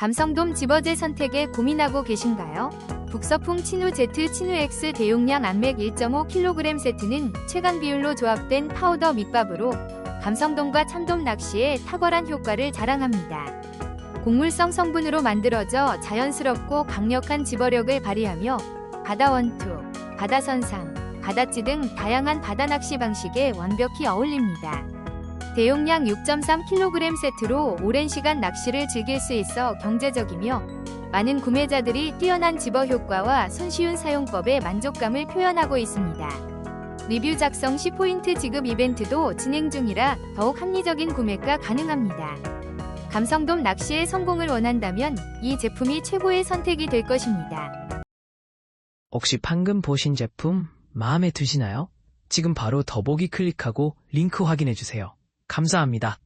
감성돔 집어제 선택에 고민하고 계신가요? 북서풍 치누 Z 치누 X 대용량 안맥 1.5kg 세트는 최강 비율로 조합된 파우더 밑밥으로 감성돔과 참돔 낚시에 탁월한 효과를 자랑합니다. 곡물성 성분으로 만들어져 자연스럽고 강력한 집어력을 발휘하며 바다 원투, 바다 선상, 바다찌 등 다양한 바다 낚시 방식에 완벽히 어울립니다. 대용량 6.3kg 세트로 오랜 시간 낚시를 즐길 수 있어 경제적이며 많은 구매자들이 뛰어난 집어 효과와 손쉬운 사용법에 만족감을 표현하고 있습니다. 리뷰 작성 시 포인트 지급 이벤트도 진행 중이라 더욱 합리적인 구매가 가능합니다. 감성돔 낚시의 성공을 원한다면 이 제품이 최고의 선택이 될 것입니다. 혹시 방금 보신 제품 마음에 드시나요? 지금 바로 더보기 클릭하고 링크 확인해 주세요. 감사합니다.